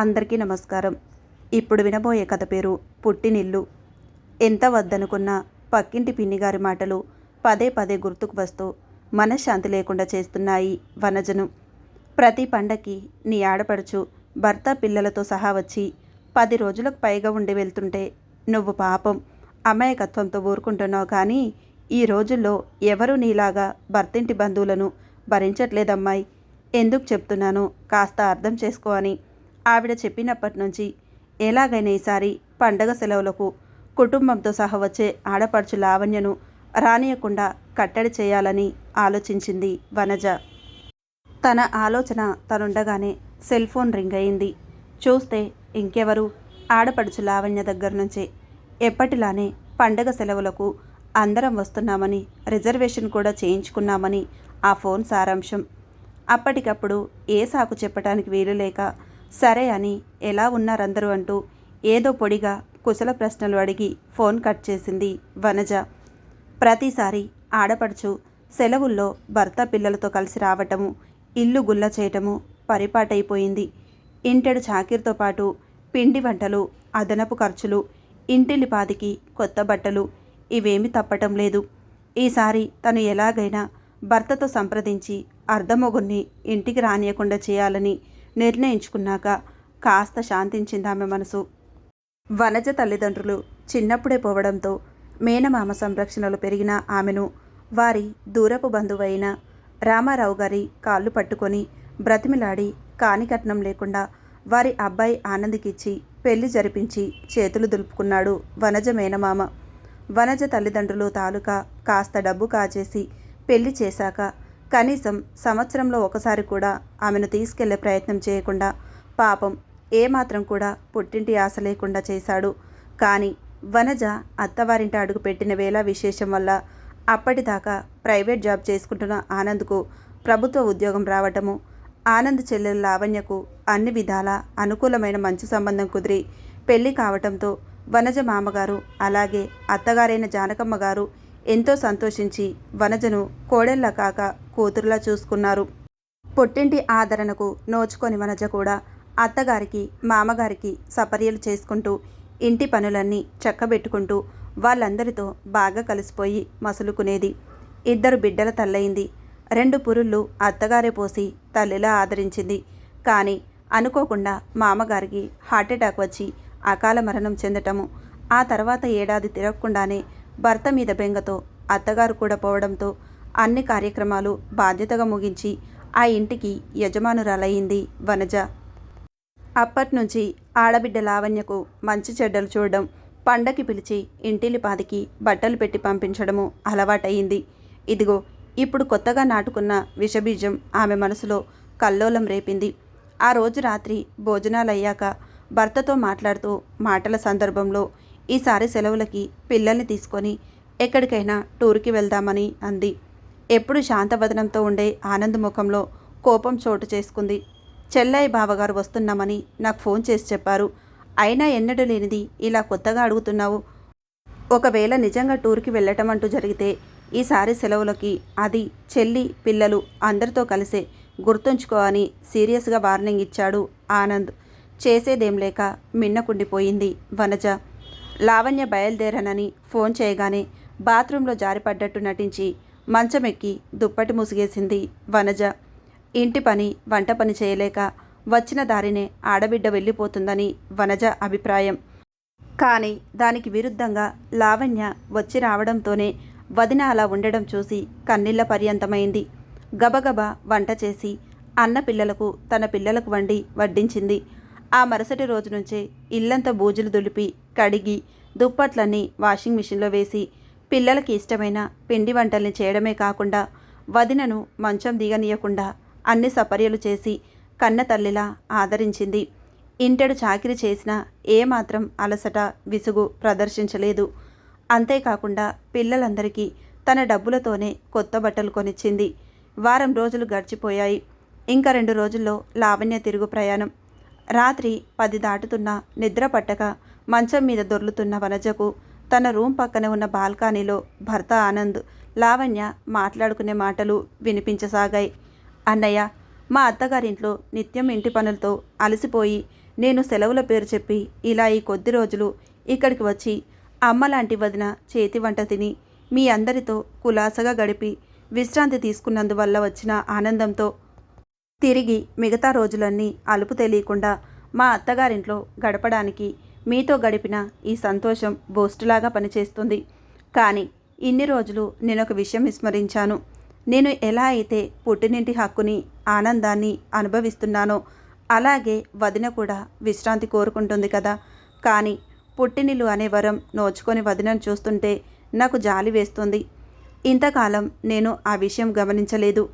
అందరికీ నమస్కారం. ఇప్పుడు వినబోయే కథ పేరు పుట్టినిల్లు. ఎంత వద్దనుకున్న పక్కింటి పిన్నిగారి మాటలు పదే పదే గుర్తుకు వస్తూ మనశ్శాంతి లేకుండా చేస్తున్నాయి వనజను. ప్రతి పండక్కి నీ ఆడపడుచు భర్త పిల్లలతో సహా వచ్చి పది రోజులకు పైగా ఉండి వెళ్తుంటే నువ్వు పాపం అమాయకత్వంతో ఊరుకుంటున్నావు కానీ ఈ రోజుల్లో ఎవరు నీలాగా భర్తింటి బంధువులను భరించట్లేదమ్మాయి. ఎందుకు చెప్తున్నానో? కాస్త అర్థం చేసుకో అని ఆవిడ చెప్పినప్పటి నుంచి ఎలాగైనా ఈసారి పండగ సెలవులకు కుటుంబంతో సహా వచ్చే ఆడపడుచు లావణ్యను రానియకుండా కట్టడి చేయాలని ఆలోచించింది వనజ. తన ఆలోచన తనుండగానే సెల్ ఫోన్ రింగ్ అయింది. చూస్తే ఇంకెవరు? ఆడపడుచు లావణ్య దగ్గర నుంచే. ఎప్పటిలానే పండగ సెలవులకు అందరం వస్తున్నామని రిజర్వేషన్ కూడా చేయించుకున్నామని ఆ ఫోన్ సారాంశం. అప్పటికప్పుడు ఏ సాకు చెప్పటానికి వీలు లేక సరే అని ఎలా ఉన్నారందరూ అంటూ ఏదో పొడిగా కుశల ప్రశ్నలు అడిగి ఫోన్ కట్ చేసింది వనజ. ప్రతిసారి ఆడపడుచు సెలవుల్లో భర్త పిల్లలతో కలిసి రావటము ఇల్లు గుల్ల చేయటము పరిపాటైపోయింది. ఇంటెడు చాకిరితో పాటు పిండి వంటలు అదనపు ఖర్చులు ఇంటిలిపాదికి కొత్త బట్టలు ఇవేమీ తప్పటం లేదు. ఈసారి తను ఎలాగైనా భర్తతో సంప్రదించి అర్ధమొగుణ్ణి ఇంటికి రానియకుండా చేయాలని నిర్ణయించుకున్నాక కాస్త శాంతించింది ఆమె మనసు. వనజ తల్లిదండ్రులు చిన్నప్పుడే పోవడంతో మేనమామ సంరక్షణలు పెరిగిన ఆమెను వారి దూరపు బంధువైన రామారావు గారి కాళ్ళు పట్టుకొని బ్రతిమిలాడి కానికట్నం లేకుండా వారి అబ్బాయి ఆనందికిచ్చి పెళ్ళి జరిపించి చేతులు దులుపుకున్నాడు వనజ మేనమామ. వనజ తల్లిదండ్రులు తాలూకా కాస్త డబ్బు కాచేసి పెళ్ళి చేశాక కనీసం సంవత్సరంలో ఒకసారి కూడా ఆమెను తీసుకెళ్ళే ప్రయత్నం చేయకుండా పాపం ఏమాత్రం కూడా పుట్టింటి ఆశ లేకుండా చేశాడు. కానీ వనజ అత్తవారింట అడుగు పెట్టిన వేళ విశేషం వల్ల అప్పటిదాకా ప్రైవేట్ జాబ్ చేసుకుంటున్న ఆనంద్కు ప్రభుత్వ ఉద్యోగం రావటము ఆనంద్ చెల్లెలు లావణ్యకు అన్ని విధాల అనుకూలమైన మంచి సంబంధం కుదిరి పెళ్ళి కావటంతో వనజ మామగారు అలాగే అత్తగారైన జానకమ్మ గారు ఎంతో సంతోషించి వనజను కోడెళ్ళ కాక కూతురులా చూసుకున్నారు. పుట్టింటి ఆదరణకు నోచుకొని వనజ కూడా అత్తగారికి మామగారికి సపర్యలు చేసుకుంటూ ఇంటి పనులన్నీ చక్కబెట్టుకుంటూ వాళ్ళందరితో బాగా కలిసిపోయి మసులుకునేది. ఇద్దరు బిడ్డల తల్లయింది. రెండు పురుళ్ళు అత్తగారే పోసి తల్లిలా ఆదరించింది. కానీ అనుకోకుండా మామగారికి హార్ట్అటాక్ వచ్చి అకాల మరణం చెందటము. ఆ తర్వాత ఏడాది తిరగకుండానే భర్త మీద బెంగతో అత్తగారు కూడా పోవడంతో అన్ని కార్యక్రమాలు బాధ్యతగా ముగించి ఆ ఇంటికి యజమానురాలయ్యింది వనజ. అప్పట్నుంచి ఆడబిడ్డ లావణ్యకు మంచి చెడ్డలు చూడడం పండకి పిలిచి ఇంటిలిపాదికి బట్టలు పెట్టి పంపించడము అలవాటయింది ఇదిగో ఇప్పుడు కొత్తగా నాటుకున్న విషబీజం ఆమె మనసులో కల్లోలం రేపింది. ఆ రోజు రాత్రి భోజనాలయ్యాక భర్తతో మాట్లాడుతూ మాటల సందర్భంలో ఈసారి సెలవులకి పిల్లల్ని తీసుకొని ఎక్కడికైనా టూర్కి వెళ్దామని అంది. ఎప్పుడు శాంతవదనంతో ఉండే ఆనంద్ ముఖంలో కోపం చోటు చేసుకుంది. చెల్లయ్య బావగారు వస్తున్నామని నాకు ఫోన్ చేసి చెప్పారు. అయినా ఎన్నడూ లేనిది ఇలా కొత్తగా అడుగుతున్నావు. ఒకవేళ నిజంగా టూర్కి వెళ్ళటం అంటూ జరిగితే ఈసారి సెలవులకి అది చెల్లి పిల్లలు అందరితో కలిసే గుర్తుంచుకో అని సీరియస్గా వార్నింగ్ ఇచ్చాడు ఆనంద్. చేసేదేం లేక మిన్నకుండిపోయింది వనజ. లావణ్య బయలుదేరనని ఫోన్ చేయగానే బాత్రూంలో జారిపడ్డట్టు నటించి మంచమెక్కి దుప్పటి ముసిగేసింది వనజ. ఇంటి పని వంట పని చేయలేక వచ్చిన దారినే ఆడబిడ్డ వెళ్ళిపోతుందని వనజ అభిప్రాయం. కానీ దానికి విరుద్ధంగా లావణ్య వచ్చి రావడంతోనే వదిన అలా ఉండడం చూసి కన్నీళ్ళ పర్యంతమైంది. గబగబా వంట చేసి అన్న పిల్లలకు తన పిల్లలకు వండి వడ్డించింది ఆ మరుసటి రోజు నుంచే ఇల్లంతా బూజులు దులిపి కడిగి దుప్పట్లన్నీ వాషింగ్ మిషన్లో వేసి పిల్లలకి ఇష్టమైన పిండి వంటల్ని చేయడమే కాకుండా వదినను మంచం దిగనీయకుండా అన్ని సపర్యలు చేసి కన్న తల్లిలా ఆదరించింది. ఇంటెడు చాకిరి చేసినా ఏమాత్రం అలసట విసుగు ప్రదర్శించలేదు. అంతేకాకుండా పిల్లలందరికీ తన డబ్బులతోనే కొత్త బట్టలు కొనిచ్చింది. వారం రోజులు గడిచిపోయాయి. ఇంకా రెండు రోజుల్లో లావణ్య తిరుగు ప్రయాణం. రాత్రి పది దాటుతున్నా నిద్ర పట్టక మంచం మీద దొర్లుతున్న వనజకు తన రూమ్ పక్కన ఉన్న బాల్కనీలో భర్త ఆనంద్ లావణ్య మాట్లాడుకునే మాటలు వినిపించసాగాయి. అన్నయ్య మా అత్తగారింట్లో నిత్యం ఇంటి పనులతో అలసిపోయి నేను సెలవుల పేరు చెప్పి ఇలా ఈ కొద్ది రోజులు ఇక్కడికి వచ్చి అమ్మ లాంటి వదిన చేతి వంట తిని మీ అందరితో కులాసగా గడిపి విశ్రాంతి తీసుకున్నందువల్ల వచ్చిన ఆనందంతో తిరిగి మిగతా రోజులన్నీ అలుపు తెలియకుండా మా అత్తగారింట్లో గడపడానికి మీతో గడిపిన ఈ సంతోషం బూస్టులాగా పనిచేస్తుంది. కానీ ఇన్ని రోజులు నేను ఒక విషయం విస్మరించాను. నేను ఎలా అయితే పుట్టినింటి హక్కుని ఆనందాన్ని అనుభవిస్తున్నానో అలాగే వదిన కూడా విశ్రాంతి కోరుకుంటుంది కదా. కానీ పుట్టినిల్లు అనే వరం నోచుకొని వదినను చూస్తుంటే నాకు జాలి వేస్తుంది. ఇంతకాలం నేను ఆ విషయం గమనించలేదు.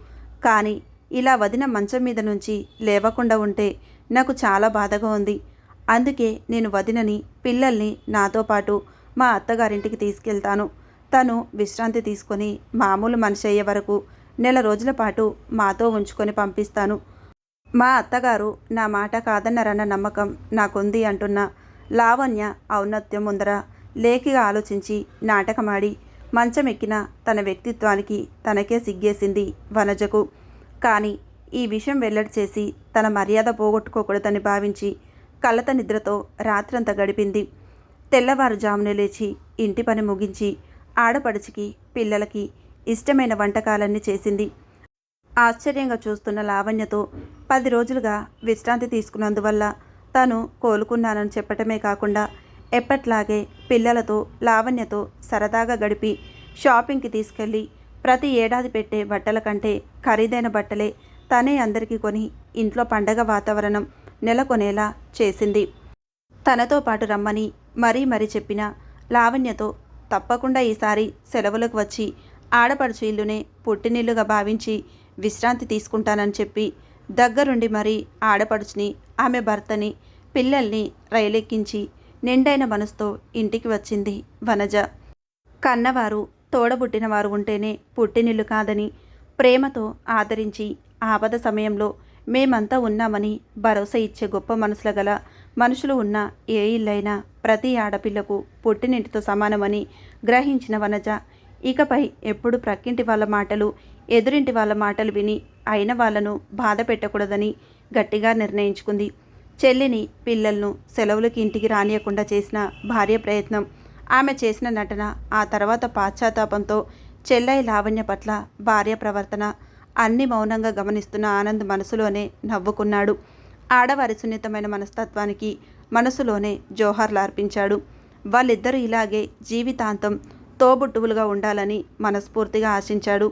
కానీ ఇలా వదిన మంచం మీద నుంచి లేవకుండా ఉంటే నాకు చాలా బాధగా ఉంది. అందుకే నేను వదినని పిల్లల్ని నాతో పాటు మా అత్తగారింటికి తీసుకెళ్తాను. తను విశ్రాంతి తీసుకొని మామూలు మనిషి అయ్యే వరకు నెల రోజుల పాటు మాతో ఉంచుకొని పంపిస్తాను. మా అత్తగారు నా మాట కాదన్నారన్న నమ్మకం నాకుంది అంటున్న లావణ్య ఔన్నత్యం ముందర లేఖిగా ఆలోచించి నాటకమాడి మంచం ఎక్కిన తన వ్యక్తిత్వానికి తనకే సిగ్గేసింది వనజకు. కానీ ఈ విషయం వెల్లడి చేసి తన మర్యాద పోగొట్టుకోకూడదని భావించి కలత నిద్రతో రాత్రంతా గడిపింది. తెల్లవారుజామునే లేచి ఇంటి పని ముగించి ఆడపడుచుకి పిల్లలకి ఇష్టమైన వంటకాలన్నీ చేసింది. ఆశ్చర్యంగా చూస్తున్న లావణ్యతో పది రోజులుగా విశ్రాంతి తీసుకున్నందువల్ల తను కోలుకున్నానని చెప్పటమే కాకుండా ఎప్పట్లాగే పిల్లలతో లావణ్యతో సరదాగా గడిపి షాపింగ్కి తీసుకెళ్ళి ప్రతి ఏడాది పెట్టే బట్టల కంటే ఖరీదైన బట్టలే తనే అందరికీ కొని ఇంట్లో పండగ వాతావరణం నెలకొనేలా చేసింది. తనతో పాటు రమ్మని మరీ మరీ చెప్పిన లావణ్యతో తప్పకుండా ఈసారి సెలవులకు వచ్చి ఆడపడుచు ఇల్లునే పుట్టినిల్లుగా భావించి విశ్రాంతి తీసుకుంటానని చెప్పి దగ్గరుండి మరీ ఆడపడుచుని ఆమె భర్తని పిల్లల్ని రైలెక్కించి నిండైన మనసుతో ఇంటికి వచ్చింది వనజ. కన్నవారు తోడబుట్టినవారు ఉంటేనే పుట్టినిల్లు కాదని ప్రేమతో ఆదరించి ఆపద సమయంలో మేమంతా ఉన్నామని భరోసా ఇచ్చే గొప్ప మనసుల గల మనుషులు ఉన్న ఏ ఇల్లైనా ప్రతి ఆడపిల్లకు పుట్టినింటితో సమానమని గ్రహించిన వనజ ఇకపై ఎప్పుడు ప్రక్కింటి వాళ్ళ మాటలు ఎదురింటి వాళ్ళ మాటలు విని అయిన వాళ్ళను బాధ పెట్టకూడదని గట్టిగా నిర్ణయించుకుంది. చెల్లిని పిల్లలను సెలవులకి ఇంటికి రానియకుండా చేసిన భార్య ప్రయత్నం ఆమె చేసిన నటన ఆ తర్వాత పాశ్చాత్తాపంతో చెల్లై లావణ్య పట్ల భార్య ప్రవర్తన అన్ని మౌనంగా గమనిస్తున్న ఆనంద్ మనసులోనే నవ్వుకున్నాడు. ఆడవారి సున్నితమైన మనస్తత్వానికి మనసులోనే జోహార్లు అర్పించాడు. వాళ్ళిద్దరూ ఇలాగే జీవితాంతం తోబుట్టువులుగా ఉండాలని మనస్ఫూర్తిగా ఆశించాడు.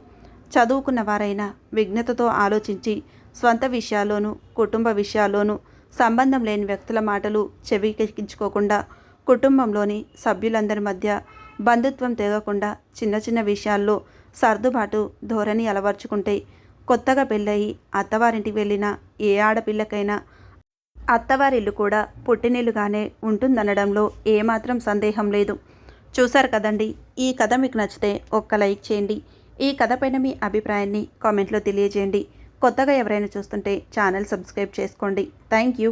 చదువుకున్న వారైనా విఘ్నతతో ఆలోచించి స్వంత విషయాల్లోనూ కుటుంబ విషయాల్లోనూ సంబంధం లేని వ్యక్తుల మాటలు చెవికెక్కించుకోకుండా కుటుంబంలోని సభ్యులందరి మధ్య బంధుత్వం తెగకుండా చిన్న చిన్న విషయాల్లో సర్దుబాటు ధోరణి అలవర్చుకుంటే కొత్తగా పెళ్ళయి అత్తవారింటికి వెళ్ళిన ఏ ఆడపిల్లకైనా అత్తవారిల్లు కూడా పుట్టినిల్లుగానే ఉంటుందనడంలో ఏమాత్రం సందేహం లేదు. చూశారు కదండి? ఈ కథ మీకు నచ్చితే ఒక్క లైక్ చేయండి. ఈ కథ పైన మీ అభిప్రాయాన్ని కామెంట్లో తెలియజేయండి. కొత్తగా ఎవరైనా చూస్తుంటే ఛానల్ సబ్స్క్రైబ్ చేసుకోండి. Thank you.